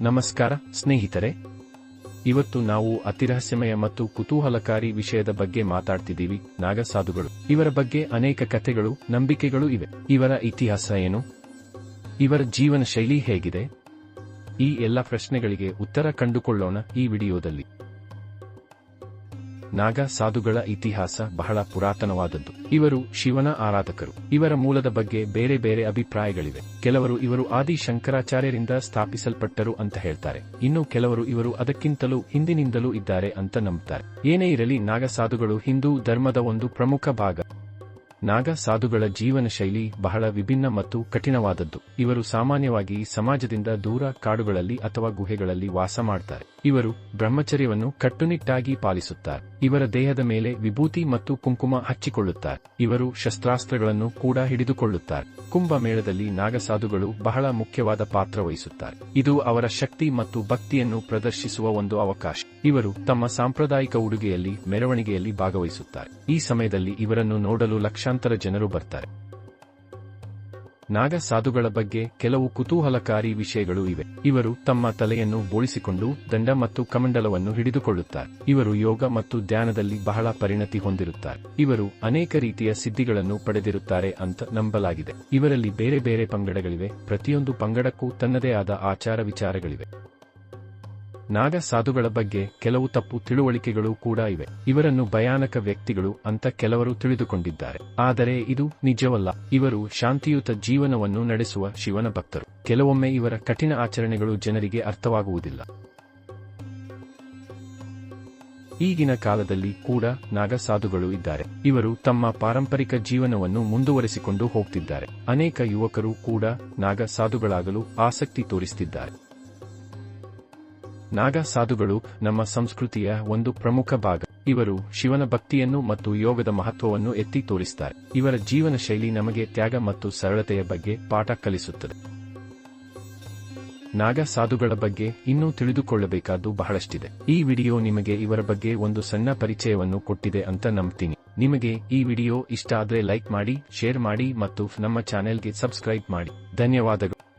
ನಮಸ್ಕಾರ, ಸ್ನೇಹಿತರೆ. ಇವತ್ತು ನಾವು ಅತಿರಹಸ್ಯಮಯ ಮತ್ತು ಕುತೂಹಲಕಾರಿ ವಿಷಯದ ಬಗ್ಗೆ ಮಾತಾಡ್ತಿದ್ದೀವಿ, ನಾಗಸಾಧುಗಳು. ಇವರ ಬಗ್ಗೆ ಅನೇಕ ಕಥೆಗಳು, ನಂಬಿಕೆಗಳು ಇವೆ. ಇವರ ಇತಿಹಾಸ ಏನು? ಇವರ ಜೀವನ ಶೈಲಿ ಹೇಗಿದೆ? ಈ ಎಲ್ಲ ಪ್ರಶ್ನೆಗಳಿಗೆ ಉತ್ತರ ಕಂಡುಕೊಳ್ಳೋಣ ಈ ವಿಡಿಯೋದಲ್ಲಿ. ನಾಗ ಸಾಧುಗಳ ಇತಿಹಾಸ ಬಹಳ ಪುರಾತನವಾದದ್ದು. ಇವರು ಶಿವನ ಆರಾಧಕರು. ಇವರ ಮೂಲದ ಬಗ್ಗೆ ಬೇರೆ ಬೇರೆ ಅಭಿಪ್ರಾಯಗಳಿವೆ. ಕೆಲವರು ಇವರು ಆದಿ ಶಂಕರಾಚಾರ್ಯರಿಂದ ಸ್ಥಾಪಿಸಲ್ಪಟ್ಟರು ಅಂತ ಹೇಳ್ತಾರೆ. ಇನ್ನು ಕೆಲವರು ಇವರು ಅದಕ್ಕಿಂತಲೂ ಹಿಂದಿನಿಂದಲೂ ಇದ್ದಾರೆ ಅಂತ ನಂಬುತ್ತಾರೆ ಏನೇ ಇರಲಿ ನಾಗ ಸಾಧುಗಳು ಹಿಂದೂ ಧರ್ಮದ ಒಂದು ಪ್ರಮುಖ ಭಾಗ. ನಾಗ ಸಾಧುಗಳ ಜೀವನ ಶೈಲಿ ಬಹಳ ವಿಭಿನ್ನ ಮತ್ತು ಕಠಿಣವಾದದ್ದು. ಇವರು ಸಾಮಾನ್ಯವಾಗಿ ಸಮಾಜದಿಂದ ದೂರ ಕಾಡುಗಳಲ್ಲಿ ಅಥವಾ ಗುಹೆಗಳಲ್ಲಿ ವಾಸ ಮಾಡ್ತಾರೆ. ಇವರು ಬ್ರಹ್ಮಚರ್ಯವನ್ನು ಕಟ್ಟುನಿಟ್ಟಾಗಿ ಪಾಲಿಸುತ್ತಾರೆ. ಇವರ ದೇಹದ ಮೇಲೆ ವಿಭೂತಿ ಮತ್ತು ಕುಂಕುಮ ಹಚ್ಚಿಕೊಳ್ಳುತ್ತಾರೆ. ಇವರು ಶಸ್ತ್ರಾಸ್ತ್ರಗಳನ್ನು ಕೂಡ ಹಿಡಿದುಕೊಳ್ಳುತ್ತಾರೆ. ಕುಂಭಮೇಳದಲ್ಲಿ ನಾಗಸಾಧುಗಳು ಬಹಳ ಮುಖ್ಯವಾದ ಪಾತ್ರ ವಹಿಸುತ್ತಾರೆ. ಇದು ಅವರ ಶಕ್ತಿ ಮತ್ತು ಭಕ್ತಿಯನ್ನು ಪ್ರದರ್ಶಿಸುವ ಒಂದು ಅವಕಾಶ. ಇವರು ತಮ್ಮ ಸಾಂಪ್ರದಾಯಿಕ ಉಡುಗೆಯಲ್ಲಿ, ಮೆರವಣಿಗೆಯಲ್ಲಿ ಭಾಗವಹಿಸುತ್ತಾರೆ. ಈ ಸಮಯದಲ್ಲಿ ಇವರನ್ನು ನೋಡಲು ಲಕ್ಷಾಂತರ ಜನರು ಬರ್ತಾರೆ. ನಾಗ ಸಾಧುಗಳ ಬಗ್ಗೆ ಕೆಲವು ಕುತೂಹಲಕಾರಿ ವಿಷಯಗಳು ಇವೆ. ಇವರು ತಮ್ಮ ತಲೆಯನ್ನು ಬೋಳಿಸಿಕೊಂಡು ದಂಡ ಮತ್ತು ಕಮಂಡಲವನ್ನು ಹಿಡಿದುಕೊಳ್ಳುತ್ತಾರೆ. ಇವರು ಯೋಗ ಮತ್ತು ಧ್ಯಾನದಲ್ಲಿ ಬಹಳ ಪರಿಣತಿ ಹೊಂದಿರುತ್ತಾರೆ. ಇವರು ಅನೇಕ ರೀತಿಯ ಸಿದ್ಧಿಗಳನ್ನು ಪಡೆದಿರುತ್ತಾರೆ ಅಂತ ನಂಬಲಾಗಿದೆ. ಇವರಲ್ಲಿ ಬೇರೆ ಬೇರೆ ಪಂಗಡಗಳಿವೆ. ಪ್ರತಿಯೊಂದು ಪಂಗಡಕ್ಕೂ ತನ್ನದೇ ಆದ ಆಚಾರ ವಿಚಾರಗಳಿವೆ. ನಾಗ ಸಾಧುಗಳ ಬಗ್ಗೆ ಕೆಲವು ತಪ್ಪು ತಿಳುವಳಿಕೆಗಳು ಕೂಡ ಇವೆ. ಇವರನ್ನು ಭಯಾನಕ ವ್ಯಕ್ತಿಗಳು ಅಂತ ಕೆಲವರು ತಿಳಿದುಕೊಂಡಿದ್ದಾರೆ. ಆದರೆ ಇದು ನಿಜವಲ್ಲ. ಇವರು ಶಾಂತಿಯುತ ಜೀವನವನ್ನು ನಡೆಸುವ ಶಿವನ ಭಕ್ತರು. ಕೆಲವೊಮ್ಮೆ ಇವರ ಕಠಿಣ ಆಚರಣೆಗಳು ಜನರಿಗೆ ಅರ್ಥವಾಗುವುದಿಲ್ಲ. ಈಗಿನ ಕಾಲದಲ್ಲಿ ಕೂಡ ನಾಗ ಸಾಧುಗಳು ಇದ್ದಾರೆ. ಇವರು ತಮ್ಮ ಪಾರಂಪರಿಕ ಜೀವನವನ್ನು ಮುಂದುವರೆಸಿಕೊಂಡು ಹೋಗ್ತಿದ್ದಾರೆ. ಅನೇಕ ಯುವಕರು ಕೂಡ ನಾಗ ಸಾಧುಗಳಾಗಲು ಆಸಕ್ತಿ ತೋರಿಸುತ್ತಿದ್ದಾರೆ ನಾಗ ಸಾಧುಗಳು ನಮ್ಮ ಸಂಸ್ಕೃತಿಯ ಒಂದು ಪ್ರಮುಖ ಭಾಗ. ಇವರು ಶಿವನ ಭಕ್ತಿಯನ್ನು ಮತ್ತು ಯೋಗದ ಮಹತ್ವವನ್ನು ಎತ್ತಿ ತೋರಿಸುತ್ತಾರೆ ಇವರ ಜೀವನ ಶೈಲಿ ನಮಗೆ ತ್ಯಾಗ ಮತ್ತು ಸರಳತೆಯ ಬಗ್ಗೆ ಪಾಠ ಕಲಿಸುತ್ತದೆ. ನಾಗ ಸಾಧುಗಳ ಬಗ್ಗೆ ಇನ್ನೂ ತಿಳಿದುಕೊಳ್ಳಬೇಕಾದ್ದು ಬಹಳಷ್ಟಿದೆ. ಈ ವಿಡಿಯೋ ನಿಮಗೆ ಇವರ ಬಗ್ಗೆ ಒಂದು ಸಣ್ಣ ಪರಿಚಯವನ್ನು ಕೊಟ್ಟಿದೆ ಅಂತ ನಂಬ್ತೀನಿ. ನಿಮಗೆ ಈ ವಿಡಿಯೋ ಇಷ್ಟ ಆದರೆ ಲೈಕ್ ಮಾಡಿ, ಶೇರ್ ಮಾಡಿ ಮತ್ತು ನಮ್ಮ ಚಾನೆಲ್ಗೆ ಸಬ್ಸ್ಕ್ರೈಬ್ ಮಾಡಿ. ಧನ್ಯವಾದಗಳು.